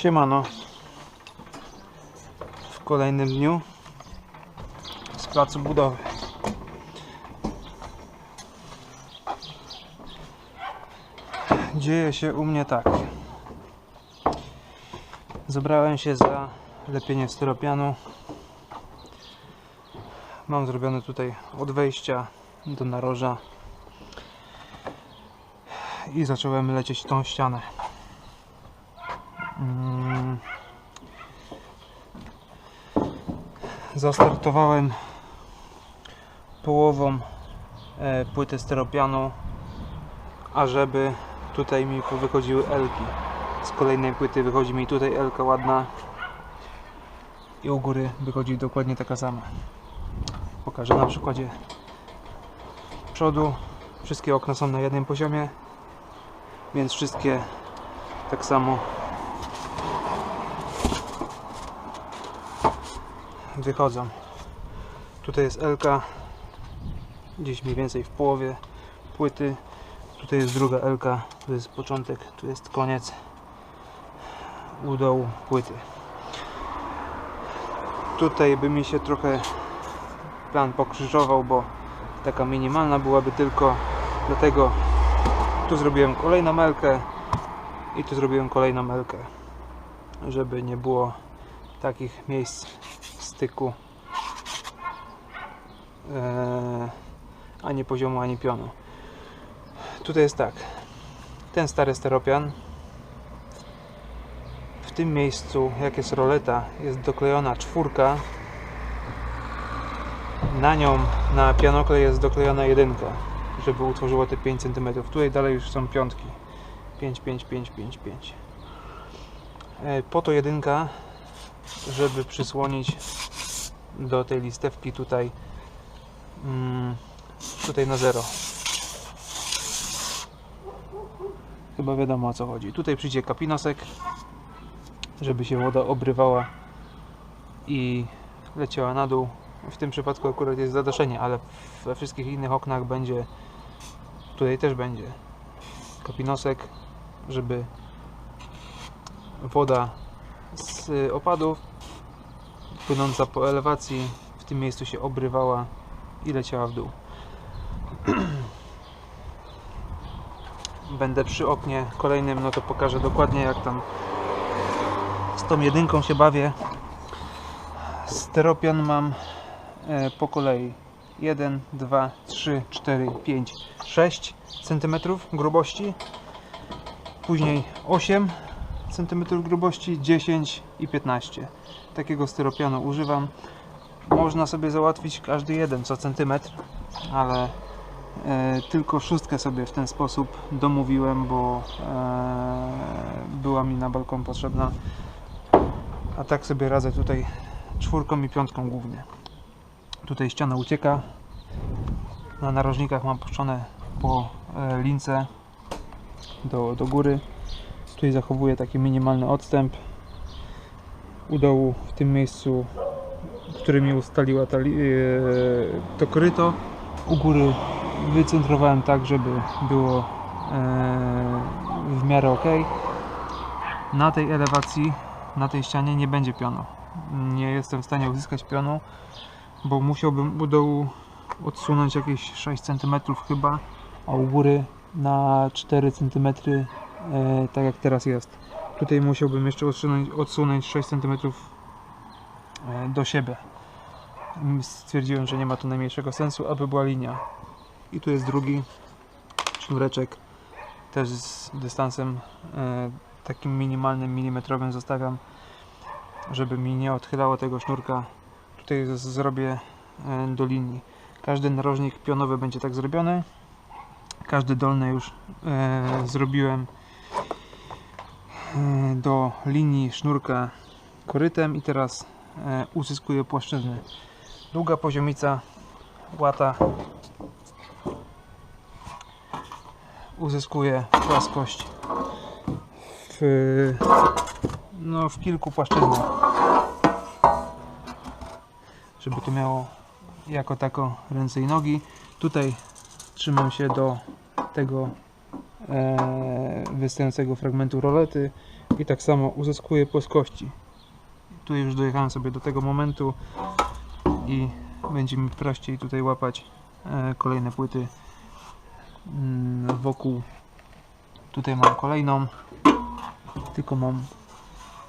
Siemano. W kolejnym dniu z placu budowy. Dzieje się u mnie tak. Zabrałem się za lepienie styropianu. Mam zrobione tutaj od wejścia do naroża i zacząłem lecieć tą ścianę. Mm. Zastartowałem połową e, płyty styropianu, ażeby tutaj mi wychodziły elki. Z kolejnej płyty wychodzi mi tutaj elka ładna i u góry wychodzi dokładnie taka sama. Pokażę na przykładzie przodu. Wszystkie okna są na jednym poziomie, więc wszystkie tak samo wychodzą. Tutaj jest Elka, gdzieś mniej więcej w połowie płyty. Tutaj jest druga Elka, tu jest początek, tu jest koniec u dołu płyty. Tutaj by mi się trochę plan pokrzyżował, bo taka minimalna byłaby tylko dlatego tu zrobiłem kolejną melkę i tu zrobiłem kolejną melkę żeby nie było takich miejsc styku eee, ani poziomu, ani pionu. Tutaj jest tak. Ten stary steropian w tym miejscu jak jest roleta jest doklejona czwórka. Na nią na pianoklej jest doklejona jedynka żeby utworzyło te 5 cm tutaj dalej już są piątki. 5, 5, 5, 5, 5 E, po to jedynka żeby przysłonić do tej listewki tutaj mm, tutaj na zero. Chyba wiadomo o co chodzi. Tutaj przyjdzie kapinosek żeby się woda obrywała i leciała na dół. W tym przypadku akurat jest zadaszenie ale we wszystkich innych oknach będzie tutaj też będzie kapinosek żeby woda z opadów płynąca po elewacji w tym miejscu się obrywała i leciała w dół. Będę przy oknie kolejnym, no to pokażę dokładnie jak tam z tą jedynką się bawię. Steropian mam e, po kolei 1, 2, 3, 4, 5, 6 cm grubości, później 8 cm grubości, 10 i 15. Takiego styropianu używam. Można sobie załatwić każdy jeden co centymetr, ale e, tylko szóstkę sobie w ten sposób domówiłem, bo e, była mi na balkon potrzebna. A tak sobie radzę tutaj czwórką i piątką głównie. Tutaj ściana ucieka. Na narożnikach mam puszczone po e, lince do, do góry. Tutaj zachowuję taki minimalny odstęp. U dołu w tym miejscu, który mi ustaliła ta, e, to koryto. U góry wycentrowałem tak, żeby było e, w miarę ok. Na tej elewacji, na tej ścianie nie będzie pionu. Nie jestem w stanie uzyskać pionu, bo musiałbym u dołu odsunąć jakieś 6 cm chyba, a u góry na 4 cm e, tak jak teraz jest. Tutaj musiałbym jeszcze odsunąć, odsunąć 6 cm e, do siebie. Stwierdziłem, że nie ma to najmniejszego sensu, aby była linia. I tu jest drugi sznureczek, też z dystansem e, takim minimalnym, milimetrowym zostawiam, żeby mi nie odchylało tego sznurka. Tutaj zrobię e, do linii. Każdy narożnik pionowy będzie tak zrobiony. Każdy dolny już e, zrobiłem do linii sznurka korytem i teraz e, uzyskuję płaszczyznę. Długa poziomica łata. Uzyskuje płaskość w, no, w kilku płaszczyznach. Żeby to miało jako tako ręce i nogi. Tutaj trzymam się do tego e, wystającego fragmentu rolety i tak samo uzyskuję płaskości. Tu już dojechałem sobie do tego momentu i będzie mi prościej tutaj łapać e, kolejne płyty mm, wokół. Tutaj mam kolejną, tylko mam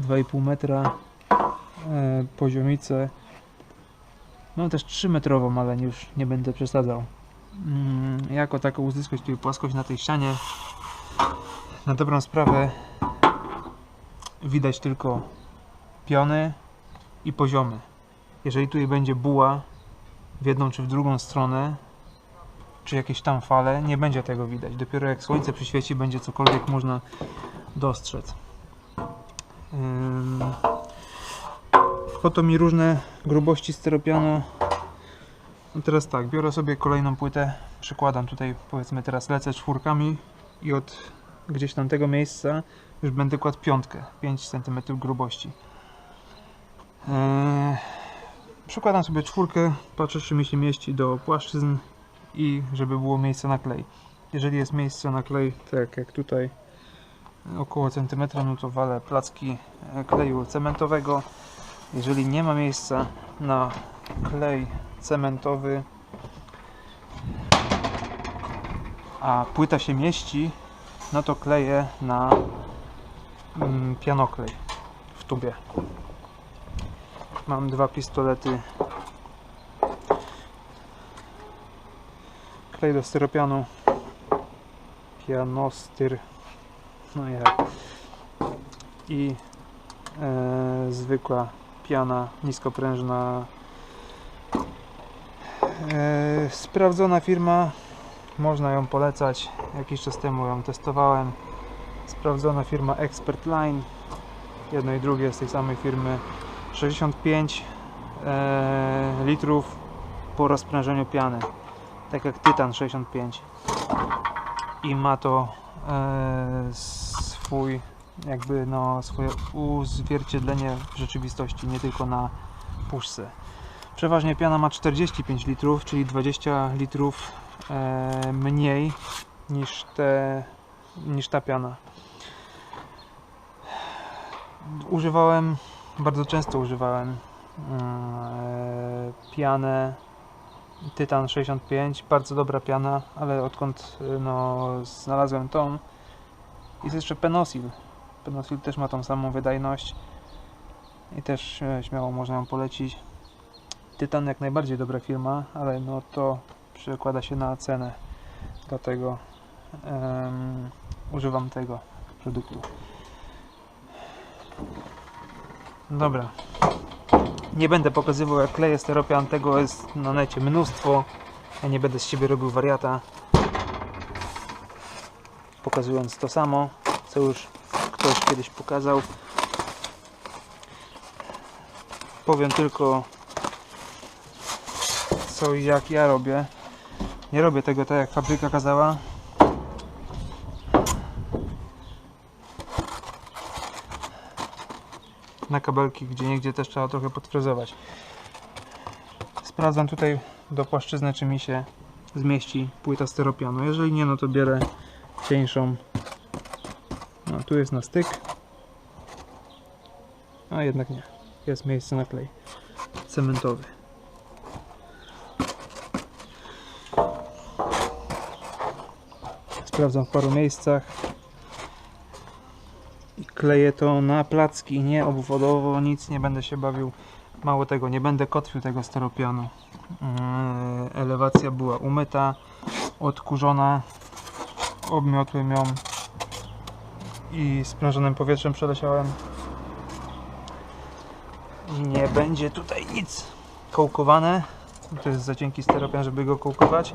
2,5 metra e, poziomicę. Mam też 3 metrową, ale już nie będę przesadzał. Mm, jako taką uzyskać tutaj płaskość na tej ścianie na dobrą sprawę widać tylko piony i poziomy. Jeżeli tutaj będzie buła w jedną czy w drugą stronę, czy jakieś tam fale, nie będzie tego widać. Dopiero jak słońce przyświeci, będzie cokolwiek można dostrzec. To mi różne grubości styropianu. No teraz tak, biorę sobie kolejną płytę, przykładam tutaj, powiedzmy teraz lecę czwórkami i od gdzieś tam tego miejsca już będę kładł piątkę, 5 cm grubości. Eee, przykładam sobie czwórkę, patrzę czy mi się mieści do płaszczyzn i żeby było miejsce na klej. Jeżeli jest miejsce na klej, tak jak tutaj około centymetra, no to walę placki e, kleju cementowego. Jeżeli nie ma miejsca na klej cementowy, a płyta się mieści, no to kleję na mm, pianoklej w tubie. Mam dwa pistolety. Klej do styropianu. Pianostyr. No jak. I e, zwykła piana niskoprężna. E, sprawdzona firma. Można ją polecać. Jakiś czas temu ją testowałem. Sprawdzona firma Expert Line. Jedno i drugie z tej samej firmy. 65 e, litrów po rozprężeniu piany. Tak jak Tytan 65. I ma to e, swój jakby no swoje uzwierciedlenie w rzeczywistości, nie tylko na puszce. Przeważnie piana ma 45 litrów, czyli 20 litrów mniej niż, te, niż ta piana. Używałem, bardzo często używałem e, pianę Tytan 65, bardzo dobra piana, ale odkąd e, no, znalazłem tą jest jeszcze Penosil. Penosil też ma tą samą wydajność i też e, śmiało można ją polecić. Tytan jak najbardziej dobra firma, ale no to przekłada się na cenę. Dlatego em, używam tego produktu. Dobra. Nie będę pokazywał jak kleję steropian, tego jest na necie mnóstwo. Ja nie będę z siebie robił wariata. Pokazując to samo, co już ktoś kiedyś pokazał. Powiem tylko co i jak ja robię. Nie robię tego tak jak fabryka kazała. Na kabelki, gdzie niegdzie też trzeba trochę podfrezować. Sprawdzam tutaj do płaszczyzny, czy mi się zmieści płyta styropianu. Jeżeli nie, no to bierę cieńszą. No, tu jest na styk. A jednak nie. Jest miejsce na klej cementowy. Sprawdzam w paru miejscach. I kleję to na placki, nie obwodowo, nic nie będę się bawił. Mało tego, nie będę kotwił tego steropianu. Yy, Elewacja była umyta, odkurzona. Obmiotłem ją i sprężonym powietrzem przeleciałem. Nie będzie tutaj nic kołkowane. To jest za cienki steropian, żeby go kołkować.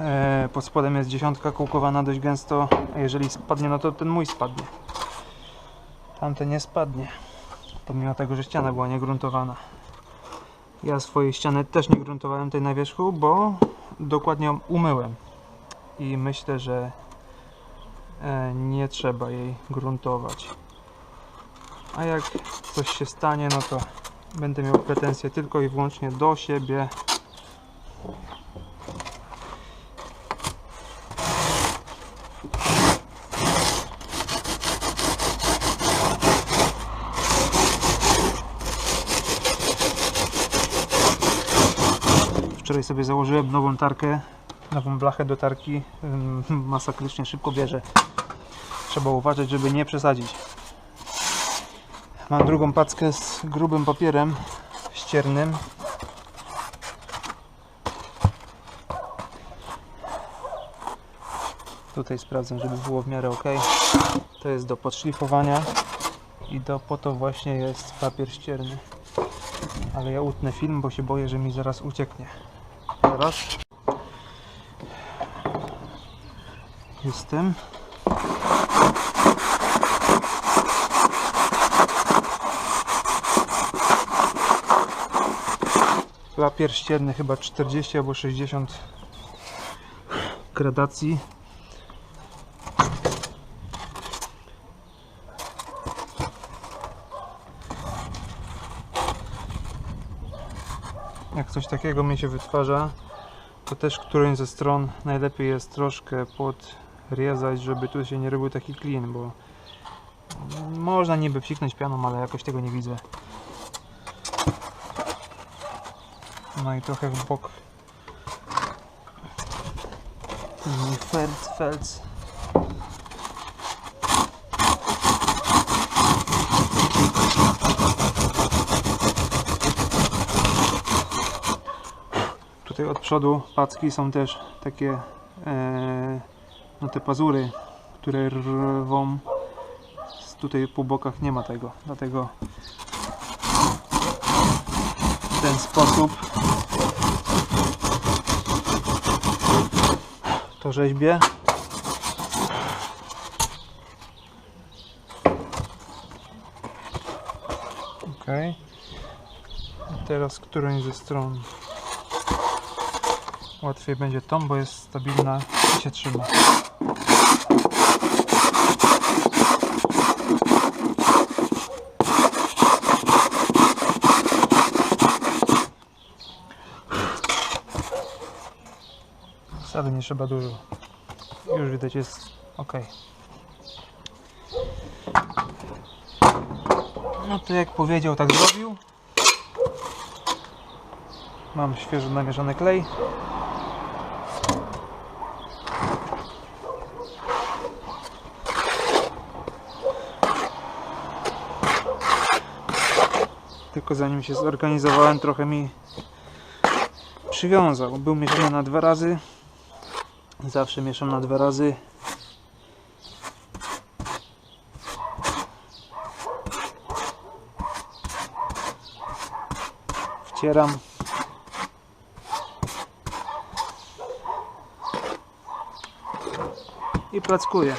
E, pod spodem jest dziesiątka kołkowana dość gęsto, jeżeli spadnie, no to ten mój spadnie. Tamten nie spadnie, pomimo tego, że ściana była niegruntowana. Ja swojej ściany też nie gruntowałem tej na wierzchu, bo dokładnie ją umyłem. I myślę, że e, nie trzeba jej gruntować. A jak coś się stanie, no to będę miał pretensje tylko i wyłącznie do siebie. Wczoraj sobie założyłem nową tarkę, nową blachę do tarki. Masakrycznie szybko bierze. Trzeba uważać, żeby nie przesadzić. Mam drugą packę z grubym papierem ściernym. Tutaj sprawdzam, żeby było w miarę ok. To jest do podszlifowania i do po to właśnie jest papier ścierny. Ale ja utnę film, bo się boję, że mi zaraz ucieknie. Teraz. Jestem. Papier ścierny chyba 40 albo 60 gradacji. Jak coś takiego mi się wytwarza, to też którąś ze stron najlepiej jest troszkę podrezać, żeby tu się nie robił taki klin, bo można niby psiknąć pianą, ale jakoś tego nie widzę. No i trochę w bok. Felc, felc. Od przodu packi są też takie e, no te pazury, które rwą. Tutaj po bokach nie ma tego, dlatego w ten sposób to rzeźbię. Ok. Teraz którąś ze stron łatwiej będzie tą, bo jest stabilna i się trzyma. Wcale nie trzeba dużo. Już widać jest ok. No to jak powiedział, tak zrobił. Mam świeżo namieszany klej. Tylko zanim się zorganizowałem, trochę mi przywiązał. Był mieszany na dwa razy. Zawsze mieszam na dwa razy. Wcieram. I plackuję.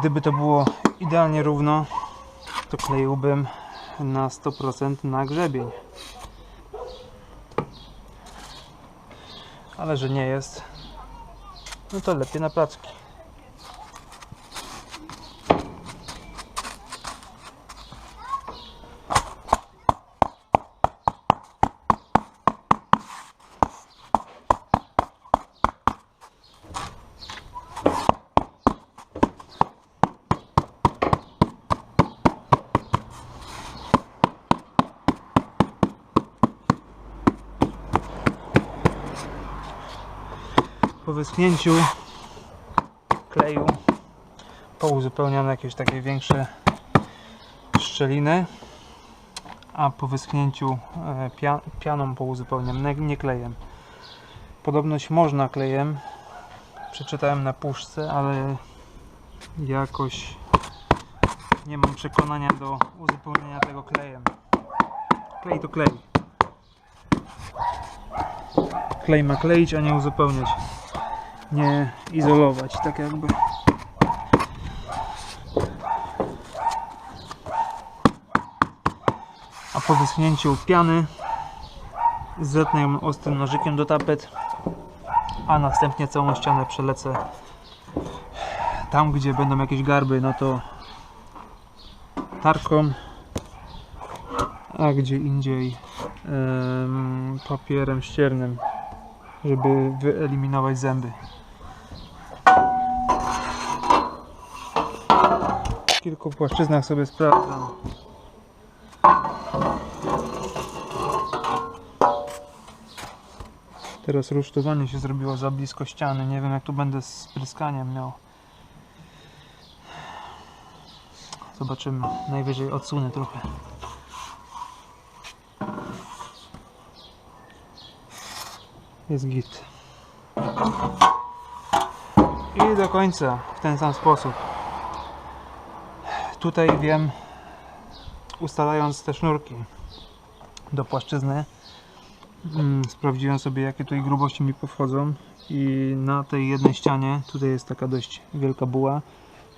Gdyby to było idealnie równo, to kleiłbym na 100% na grzebień. Ale że nie jest, no to lepiej na placki. Po wyschnięciu kleju pouzupełniam jakieś takie większe szczeliny, a po wyschnięciu e, pia pianą pouzupełniam, nie, nie klejem. Podobność można klejem, przeczytałem na puszce, ale jakoś nie mam przekonania do uzupełnienia tego klejem. Klej to klej. Klej ma kleić, a nie uzupełniać. Nie izolować, tak jakby. A po wyschnięciu piany zetnę ją ostrym nożykiem do tapet, a następnie całą ścianę przelecę Tam, gdzie będą jakieś garby, no to tarką, a gdzie indziej em, papierem ściernym, żeby wyeliminować zęby. W kilku płaszczyznach sobie sprawdzam. Teraz rusztowanie się zrobiło za blisko ściany. Nie wiem jak tu będę z spryskaniem miał. Zobaczymy. Najwyżej odsunę trochę. Jest git. I do końca w ten sam sposób. Tutaj wiem, ustalając te sznurki do płaszczyzny, mm, sprawdziłem sobie jakie tutaj grubości mi powchodzą i na tej jednej ścianie, tutaj jest taka dość wielka buła,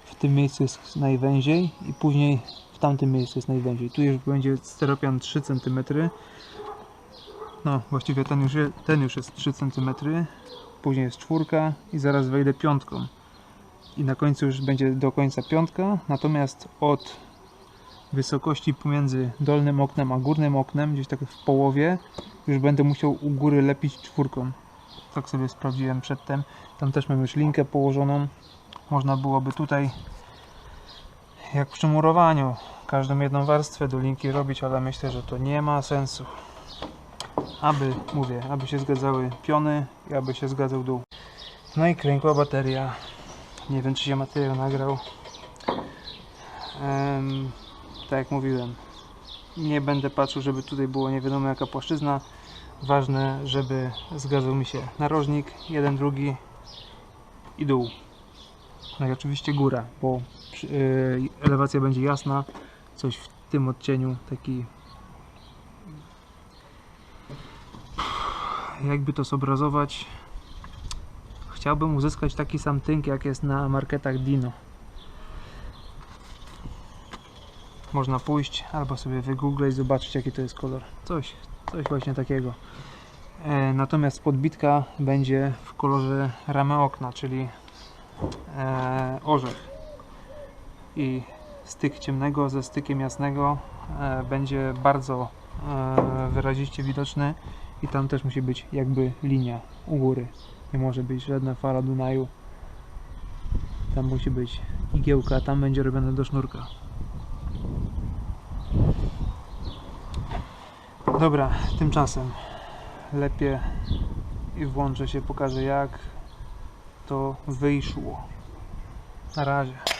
w tym miejscu jest najwęziej i później w tamtym miejscu jest najwęziej. Tu już będzie steropian 3 cm. No, właściwie ten już, ten już jest 3 cm. Później jest czwórka i zaraz wejdę piątką. I na końcu już będzie do końca piątka, natomiast od wysokości pomiędzy dolnym oknem a górnym oknem, gdzieś tak w połowie, już będę musiał u góry lepić czwórką. Tak sobie sprawdziłem przedtem. Tam też mam już linkę położoną. Można byłoby tutaj, jak przy murowaniu, każdą jedną warstwę do linki robić, ale myślę, że to nie ma sensu. Aby, mówię, aby się zgadzały piony i aby się zgadzał dół. No i kręgła bateria. Nie wiem, czy się materiał nagrał. Tak jak mówiłem, nie będę patrzył, żeby tutaj było nie wiadomo jaka płaszczyzna. Ważne, żeby zgadzał mi się narożnik, jeden, drugi i dół. No i oczywiście góra, bo yy, elewacja będzie jasna. Coś w tym odcieniu, taki jakby to zobrazować. Chciałbym uzyskać taki sam tynk jak jest na marketach Dino. Można pójść albo sobie wygooglać, zobaczyć jaki to jest kolor. Coś, coś właśnie takiego. E, natomiast podbitka będzie w kolorze ramy okna, czyli e, orzech. I styk ciemnego ze stykiem jasnego e, będzie bardzo e, wyraziście widoczny i tam też musi być jakby linia u góry. Nie może być żadna fala Dunaju. Tam musi być igiełka, tam będzie robione do sznurka. Dobra, tymczasem lepiej i włączę się, pokażę jak to wyszło. Na razie.